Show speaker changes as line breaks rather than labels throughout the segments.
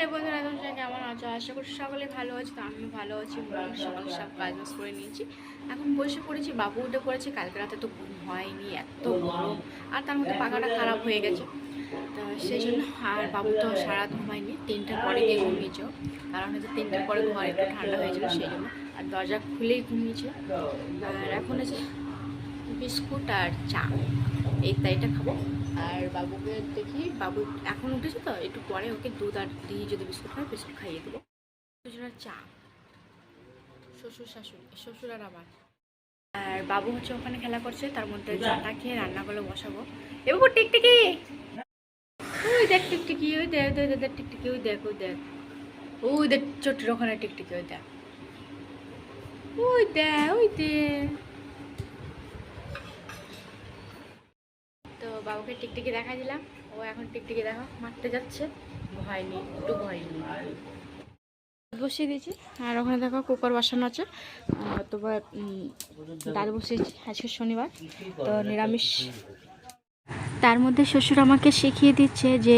Hello বন্ধুরা তোমার সঙ্গে কেমন আছো? আশা করি সকলে ভালো আছে তো আমি ভালো আছি সকাল সব কাজ বাজ করে নিয়েছি। এখন বসে পড়েছি, বাবু উঠে পড়েছে, কালকে রাতে তো ঘুম হয়নি, এত গরম, আর তার মধ্যে পাখাটা খারাপ হয়ে গেছে। তো সেই জন্য আর বাবু তো সারা ঘুমায়নি, তিনটের পরে গিয়ে ঘুমিয়েছে। কারণ হচ্ছে তিনটের পরে ঘর একটু ঠান্ডা হয়েছিল সেই জন্য আর দরজা খুলেই ঘুমিয়েছে। আর এখন হচ্ছে বিস্কুট আর চা, এই তাইটা খাব। আর বাবুকে দেখি বাবু এখন উঠেছে তো একটু পরে ওকে দুধ আর দিয়ে যদি বিস্কুট খায় বিস্কুট খাইয়ে দেবো। শ্বশুর চা। শ্বশুর শাশুড়ি শ্বশুর আর আমার। আর বাবু হচ্ছে ওখানে খেলা করছে তার মধ্যে চাটা খেয়ে রান্না করে বসাবো। এবার টিকটিকি! ওই দেখ টিকটিকি ওই দেখ দেখ দেখ, টিকটিকি ওই দেখ ওই দেখ। ওই দেখ ছোট্ট ওখানে টিকটিকি ওই দেখ। ওই দেখ ওই দেখ। বাবুকে টিকটিকি দেখা দিলাম। ও এখন টিকটিকি দেখো, মারতে যাচ্ছে। ভয় নেই, একটু ভয় নেই। বসিয়ে দিয়েছি। আর ওখানে দেখো কুকার বসানো আছে। তোমার ডাল বসিয়েছি। আজকে শনিবার। তো নিরামিষ তার মধ্যে শ্বশুর আমাকে শিখিয়ে দিচ্ছে যে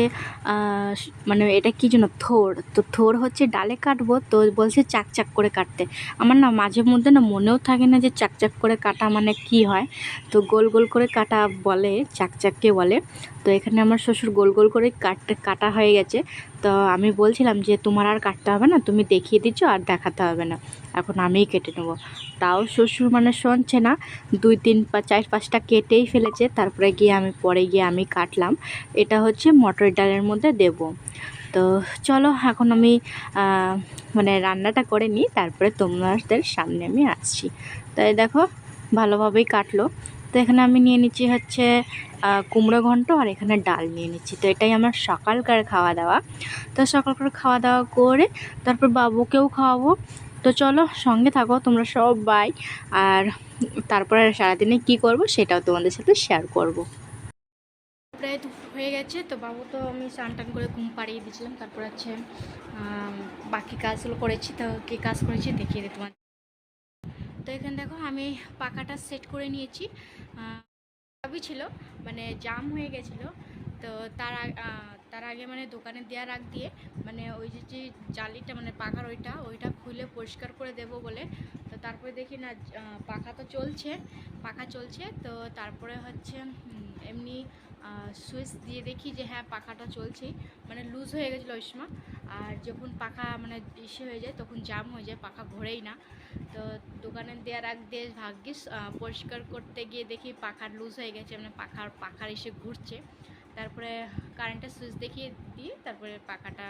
মানে এটা কী জন্য থোর। তো থোর হচ্ছে ডালে কাটবো, তো বলছে চাক চাক করে কাটতে। আমার না মাঝে মধ্যে না মনেও থাকে না যে চাক চাক করে কাটা মানে কি হয়। তো গোল গোল করে কাটা বলে, চাক চাককে বলে। তো এখানে আমার শ্বশুর গোল গোল করে কাটতে, কাটা হয়ে গেছে। তো আমি বলছিলাম যে, তোমার আর কাটতে হবে না, তুমি দেখিয়ে দিচ্ছ আর দেখাতে হবে না। এখন আমিই কেটে নেব। তাও শ্বশুর মানে শুনছে না, দুই, তিন, পা, চার, পাঁচটা কেটেই ফেলেছে। তারপরে গিয়ে আমি, পরে গিয়ে আমি কাটলাম। এটা হচ্ছে মটর ডালের মধ্যে দেব। তো চলো, এখন আমি মানে রান্নাটা করে নিই। তারপরে তোমাদের সামনে আমি আসছি। তাই দেখো, ভালোভাবেই কাটলো। তো এখানে আমি নিয়ে নিচ্ছি হচ্ছে কুমড়ো ঘন্ট আর এখানে ডাল নিয়ে নিচ্ছি। তো এটাই আমার সকালকার খাওয়া দাওয়া তো সকালকার খাওয়া দাওয়া করে তারপর বাবুকেও খাওয়াবো। তো চলো সঙ্গে থাকো তোমরা সবাই। আর তারপরে সারাদিনে কি করব সেটাও তোমাদের সাথে শেয়ার করব। প্রায় হয়ে গেছে, তো বাবু তো আমি স্নান টান করে ঘুম পাড়িয়ে দিয়েছিলাম। তারপর হচ্ছে বাকি কাজগুলো করেছি, তো কী কাজ করেছি দেখিয়ে দিই তোমার তো এখানে দেখো আমি পাখাটা সেট করে নিয়েছি। সবই ছিল মানে জাম হয়ে গেছিল। তো তার তার আগে মানে দোকানে দেওয়ার আগ দিয়ে মানে ওই যে যে জালিটা মানে পাখার ওইটা ওইটা খুলে পরিষ্কার করে দেব বলে। তো তারপরে দেখি না পাখা তো চলছে, পাখা চলছে। তো তারপরে হচ্ছে এমনি সুইচ দিয়ে দেখি যে হ্যাঁ পাখাটা চলছেই। মানে লুজ হয়ে গেছিল ওই সময়। আর যখন পাখা মানে ইসে হয়ে যায়, তখন জাম হয়ে যায়, পাখা ঘোরেই না। তো দোকানে দেওয়ার আগ দিয়ে ভাগ্যিস পরিষ্কার করতে গিয়ে দেখি পাখার লুজ হয়ে গেছে মানে পাখার পাখার এসে ঘুরছে। তারপরে কারেন্টের সুইচ দেখিয়ে দিয়ে তারপরে পাখাটা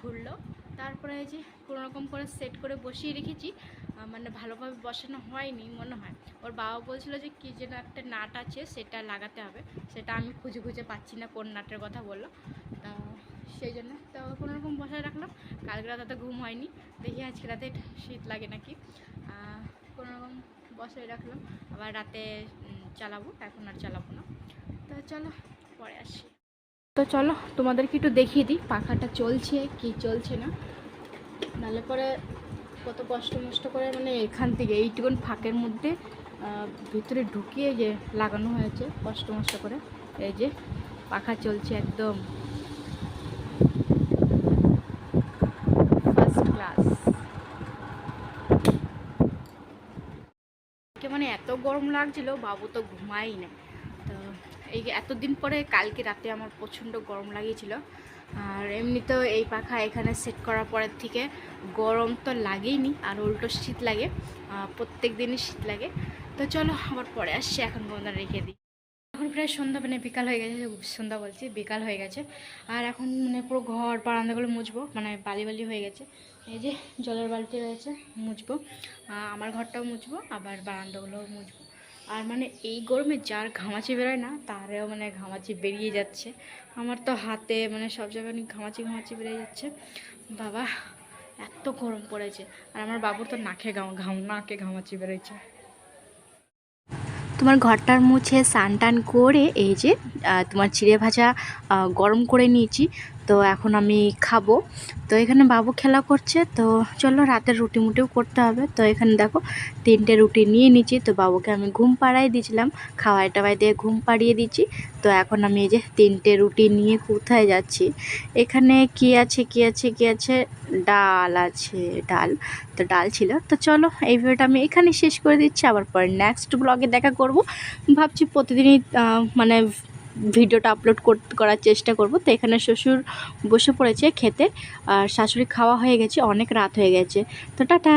ঘুরলো। তারপরে যে রকম করে সেট করে বসিয়ে রেখেছি মানে ভালোভাবে বসানো হয়নি মনে হয়। ওর বাবা বলছিল যে কী যেন একটা নাট আছে, সেটা লাগাতে হবে। সেটা আমি খুঁজে খুঁজে পাচ্ছি না, কোন নাটের কথা বলল। তা সেই জন্য। তো কোনো রকম বসায় রাখলাম। কালকে রাতে তো ঘুম হয়নি। দেখি আজকে রাতে শীত লাগে নাকি। আহ, কোনো রকম বসায় রাখলাম। আবার রাতে চালাবো। এখন আর চালাবো না। তো চলো পরে আসি। তো চলো তোমাদেরকে একটু দেখিয়ে দিই পাখাটা চলছে কি চলছে না। নাহলে পরে কত কষ্ট মষ্ট করে মানে এখান থেকে এইটুকুন ফাঁকের মধ্যে ভিতরে ঢুকিয়ে যে লাগানো হয়েছে কষ্ট মষ্ট করে। এই যে পাখা চলছে একদম। এত গরম লাগছিল, বাবু তো ঘুমাই না তো এই এতদিন পরে কালকে রাতে আমার প্রচণ্ড গরম লাগিয়েছিল। আর এমনিতেও এই পাখা এখানে সেট করার পরের থেকে গরম তো লাগেইনি, আর উল্টো শীত লাগে প্রত্যেক দিনই শীত লাগে। তো চলো আবার পরে আসছি, এখন বন্ধা রেখে দিই। এখন প্রায় সন্ধ্যা মানে বিকাল হয়ে গেছে, সন্ধ্যা বলছি, বিকাল হয়ে গেছে। আর এখন মানে পুরো ঘর, বারান্দাগুলো মুছবো মানে বালি বালি হয়ে গেছে। এই যে জলের বালতি রয়েছে, মুছবো। আমার ঘরটাও মুছবো, আবার বারান্দাগুলোও মুছবো। আর মানে এই গরমে যার ঘামাচি বেরোয় না, তারও মানে ঘামাচি বেরিয়ে যাচ্ছে। আমার তো হাতে মানে সব জায়গায় ঘামাচি ঘামাচি বেরিয়ে যাচ্ছে। বাবা, এত গরম পড়েছে। আর আমার বাবুর তো নাকে ঘাম ঘাম, নাকে ঘামাচি বেরোচ্ছে। তোমার ঘরটার মুছে স্নান টান করে এই যে তোমার চিড়ে ভাজা গরম করে নিয়েছি। তো এখন আমি খাব। তো এখানে বাবু খেলা করছে, তো চলো রাতের রুটি মুটিও করতে হবে। তো এখানে দেখো তিনটে রুটি নিয়ে নিচ্ছি, তো বাবুকে আমি ঘুম পাড়াই দিয়েছিলাম, খাওয়াই টাওয়াই দিয়ে ঘুম পাড়িয়ে দিচ্ছি। তো এখন আমি এই যে তিনটে রুটি নিয়ে কোথায় যাচ্ছি? এখানে কি আছে কি আছে কি আছে? ডাল আছে, ডাল। তো ডাল ছিল। তো চলো এই ভিডিওটা আমি এখানে শেষ করে দিচ্ছি। আবার পরে নেক্সট ব্লগে দেখা করব। ভাবছি প্রতিদিনই মানে ভিডিওটা আপলোড করার চেষ্টা করব। তো এখানে শ্বশুর বসে পড়েছে খেতে, আর শাশুড়ি খাওয়া হয়ে গেছে, অনেক রাত হয়ে গেছে। তো টাটা!